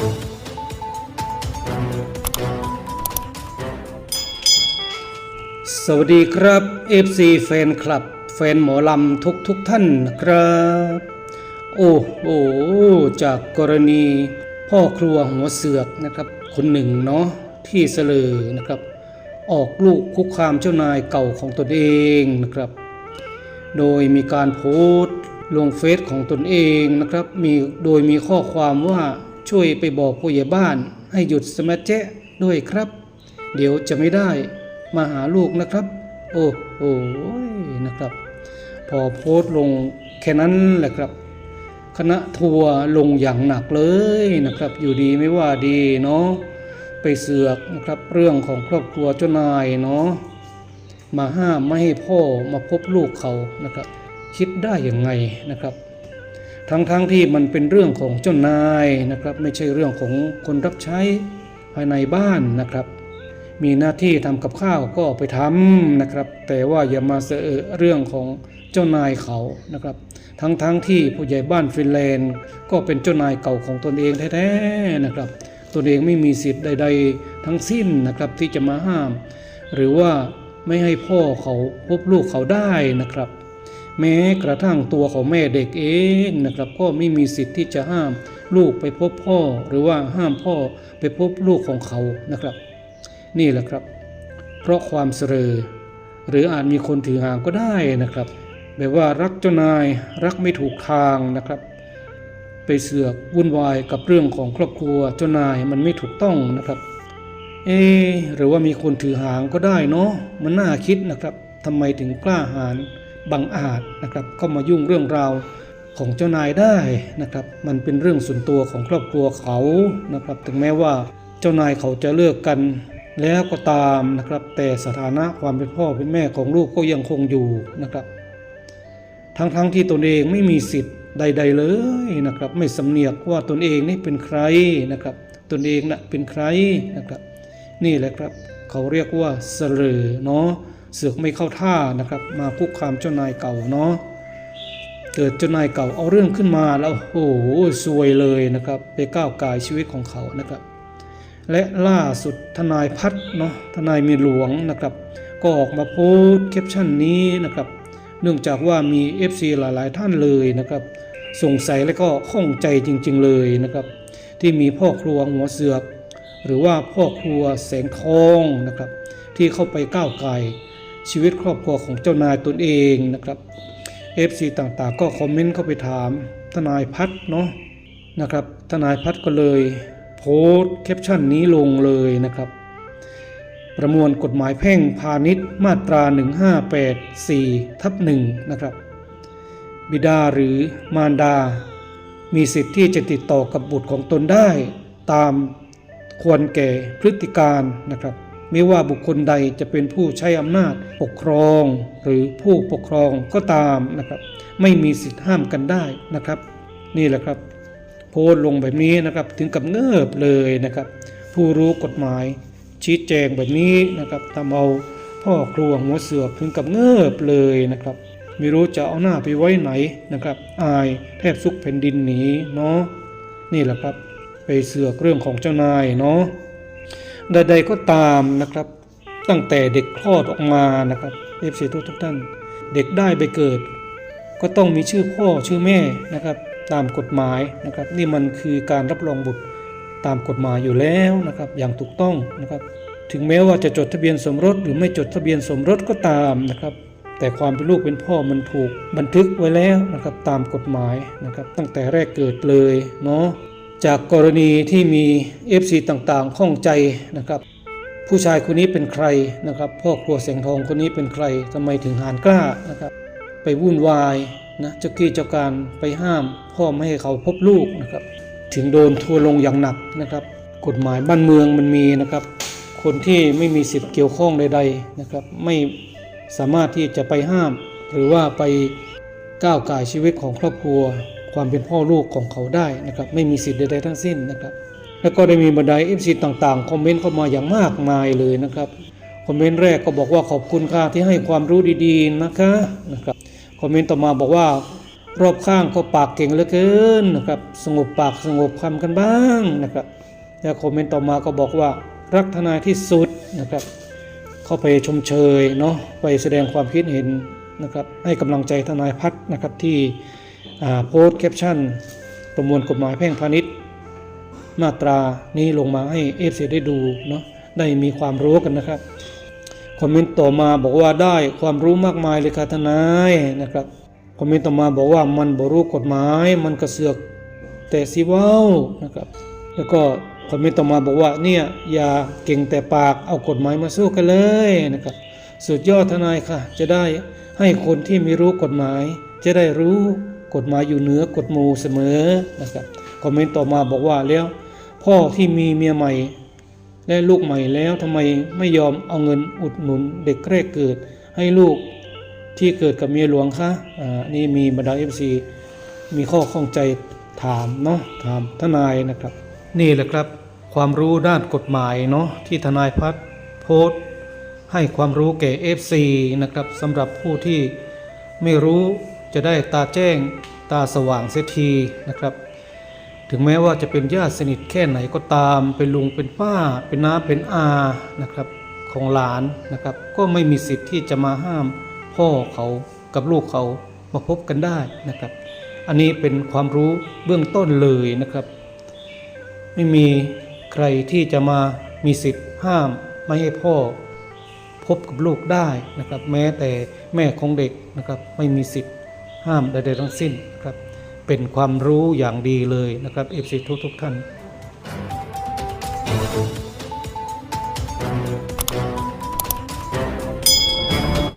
สวัสดีครับ FC แฟนคลับ แฟนหมอลำทุกทุกๆท่านนะครับ โอ้โห จากกรณีพ่อครัวหัวเสือกนะครับ คนหนึ่งเนาะที่เสลอนะครับ ออกลูกคุกคามเจ้านายเก่าของตนเองนะครับ โดยมีการโพสต์ลงเฟซของตนเองนะครับ มีโดยมีข้อความว่า ช่วยไปบอกผู้ใหญ่บ้านให้หยุดสมัชเจะด้วยครับ เดี๋ยวจะไม่ได้มาหาลูกนะครับ โอ้โหนะครับ พอโพสต์ลงแค่นั้นแหละครับ คณะทัวร์ลงอย่างหนักเลยนะครับ อยู่ดีไม่ว่าดีเนาะไปเสือกนะครับเรื่องของครอบครัวเจ้านายเนาะมาห้ามไม่ให้พ่อมาพบลูกเขานะครับ คิดได้ยังไงนะครับ ทั้งๆทที่มันเป็นเรื่องของเจ้านายนะครับ ไม่ใช่เรื่องของคนรับใช้ภายในบ้านนะครับ มีหน้าที่ทำกับข้าวก็ไปทำนะครับ แต่ว่าอย่ามาเสอเรื่องของเจ้านายเขานะครับ ทั้งๆทที่ผู้ใหญ่บ้านฟินแลนด์ก็เป็นเจ้านายเก่าของตนเองแท้ๆนะครับตนเองไม่มีสิทธิ์ใด ๆ ทั้งสิ้นนะครับที่จะมาห้าม หรือว่าไม่ให้พ่อเขาพบลูกเขาได้นะครับ แม้กระทั่งตัวของแม่เด็กเองนะครับก็ไม่มีสิทธิ์ที่จะห้ามลูกไปพบพ่อ หรือว่าห้ามพ่อไปพบลูกของเขานะครับ นี่แหละครับ เพราะความเสรอหรืออาจมีคนถือหางก็ได้นะครับแบบว่ารักเจ้านายรักไม่ถูกทางนะครับ ไปเสือกวุ่นวายกับเรื่องของครอบครัวเจ้านายมันไม่ถูกต้องนะครับเอหรือว่ามีคนถือหางก็ได้เนาะมันน่าคิดนะครับทำไมถึงกล้าหาญ บังอาจนะครับเข้ามายุ่งเรื่องราวของเจ้านายได้นะครับ มันเป็นเรื่องส่วนตัวของครอบครัวเขานะครับ ถึงแม้ว่าเจ้านายเขาจะเลิกกันแล้วก็ตามนะครับ แต่สถานะความเป็นพ่อเป็นแม่ของลูกก็ยังคงอยู่นะครับ ทั้งๆทที่ตนเองไม่มีสิทธิ์ใด ๆเลยนะครับ ไม่สำเนียกว่าตนเองนี่เป็นใครนะครับ ตนเองนะ่ะเป็นใครนะครับ นี่แหละครับ เขาเรียกว่าเสลอเนาะ เสือกไม่เข้าท่านะครับ มาคุกคามเจ้านายเก่าเนาะเกิดเจ้านายเก่าเอาเรื่องขึ้นมาแล้วโอ้โหซวยเลยนะครับ ไปก้าวกายชีวิตของเขานะครับ และล่าสุดทนายพัฒน์เนาะทนายมีหลวงนะครับ ก็ออกมาโพสต์แคปชั่นนี้นะครับ เนื่องจากว่ามี FC หลายๆท่านเลยนะครับ สงสัยและก็ข้องใจจริง ๆเลยนะครับ ที่มีพ่อครัวหัวเสือก หรือว่าพ่อครัวแสงทองนะครับ ที่เข้าไปก้าวไก่ ชีวิตครอบครัวของเจ้านายตนเองนะครับ FC ต่างๆ ก็คอมเมนต์เข้าไปถามทนายพัฒน์เนาะนะครับทนายพัฒน์ก็เลยโพสต์แคปชั่นนี้ลงเลยนะครับ ประมวลกฎหมายแพ่งพาณิชย์มาตรา 1584ทับ1นะครับ บิดาหรือมารดา มีสิทธิ์ที่จะติดต่อกับบุตรของตนได้ ตามควรแก่พฤติการนะครับ ไม่ว่าบุคคลใดจะเป็นผู้ใช้อำนาจปกครอง หรือผู้ปกครองก็ตามนะครับ ไม่มีสิทธิ์ห้ามกันได้นะครับ นี่แหละครับ โพสลงแบบนี้นะครับถึงกับเงิบเลยนะครับ ผู้รู้กฎหมาย ชี้แจงแบบนี้นะครับทำเอาพ่อครัวหัวเสือกถึงกับเงิบเลยนะครับ ไม่รู้จะเอาหน้าไปไว้ไหนนะครับ อายแทบซุกแผ่นดินหนีเนาะนี่แหละครับ ไปเสือกเรื่องของเจ้านายเนาะ ใดๆก็ตามนะครับ ตั้งแต่เด็กคลอดออกมานะครับเอฟซีทุกทุกท่าน เด็กได้ไปเกิด ก็ต้องมีชื่อพ่อชื่อแม่นะครับ ตามกฎหมายนะครับ นี่มันคือการรับรองบุตรตามกฎหมายอยู่แล้วนะครับ อย่างถูกต้องนะครับ ถึงแม้ว่าจะจดทะเบียนสมรสหรือไม่จดทะเบียนสมรสก็ตามนะครับ แต่ความเป็นลูกเป็นพ่อมันถูกบันทึกไว้แล้วนะครับ ตามกฎหมายนะครับ ตั้งแต่แรกเกิดเลยเนาะ จากกรณีที่มี FC ต่างๆ ข้องใจนะครับ ผู้ชายคนนี้เป็นใครนะครับพ่อครัวแสงทองคนนี้เป็นใครทำไมถึงหานกล้านะครับ ไปวุ่นวายนะเจ้ากี้เจ้าการไปห้าม พ่อไม่ให้เขาพบลูกนะครับ ถึงโดนทัวร์ลงอย่างหนักนะครับ กฎหมายบ้านเมืองมันมีนะครับ คนที่ไม่มีสิทธิ์เกี่ยวข้องใดๆนะครับ ไม่สามารถที่จะไปห้าม หรือว่าไปก้าวไก่ชีวิตของครอบครัว ความเป็นพ่อลูกของเขาได้นะครับ ไม่มีสิทธิ์ใดๆทั้งสิ้นนะครับ แล้วก็ได้มีบรรดาเอฟซีต่างๆ คอมเมนต์เข้ามาอย่างมากมายเลยนะครับคอมเมนต์แรกก็บอกว่าขอบคุณค่ะที่ให้ความรู้ดีๆนะคะนะครับคอมเมนต์ต่อมาบอกว่ารอบข้างก็ปากเก่งเหลือเกินนะครับสงบปากสงบคำกันบ้างนะครับแล้วคอมเมนต์ต่อมาก็บอกว่ารักทนายที่สุดนะครับ เข้าไปชมเชยเนาะไปแสดงความคิดเห็นนะครับให้กำลังใจทนายพัฒน์นะครับที่ โพสต์แคปชั่น ประมวลกฎหมายแพ่งพาณิชย์ มาตรานี้ลงมาให้เอฟซีได้ดูเนาะได้มีความรู้กันนะครับคอมเมนต์ต่อมาบอกว่าได้ความรู้มากมายเลยค่ะทนายนะครับคอมเมนต์ต่อมาบอกว่ามันบรู้กฎหมาย มันกระเสือกแต่สิว้านะครับ แล้วก็คอมเมนต์ต่อมาบอกว่าเนี่ยอย่าเก่งแต่ปากเอากฎหมายมาสู้กันเลยนะครับ สุดยอดทนายค่ะ จะได้ให้คนที่ไม่รู้กฎหมาย จะได้รู้ กฎหมายอยู่เหนือกฎหมู่เสมอนะครับคอมเมนต์ต่อมาบอกว่าแล้ว พ่อที่มีเมียใหม่ และลูกใหม่แล้วทำไมไม่ยอมเอาเงินอุดหนุนเด็กแรกเกิด ให้ลูกที่เกิดกับเมียหลวงคะอ่านี่มีบรรดาเอฟซีมีข้อข้องใจถามเนาะถามทนายนะครับ นี่แหละครับความรู้ด้านกฎหมายเนาะที่ทนายพัฒน์โพสต์ให้ความรู้แก่ FC นะครับสำหรับผู้ที่ไม่รู้ จะได้ตาแจ้งตาสว่างเสียทีนะครับ ถึงแม้ว่าจะเป็นญาติสนิทแค่ไหนก็ตาม เป็นลุงเป็นป้า เป็นน้าเป็นอานะครับของหลานนะครับ ก็ไม่มีสิทธิ์ที่จะมาห้ามพ่อเขากับลูกเขามาพบกันได้นะครับ อันนี้เป็นความรู้เบื้องต้นเลยนะครับ ไม่มีใครที่จะมามีสิทธิ์ห้ามไม่ให้พ่อพบกับลูกได้นะครับ แม้แต่แม่ของเด็กนะครับไม่มีสิทธิ์ ห้ามใดๆทั้งสิ้นนะครับเป็นความรู้อย่างดีเลยนะครับเอฟซีทุกๆท่าน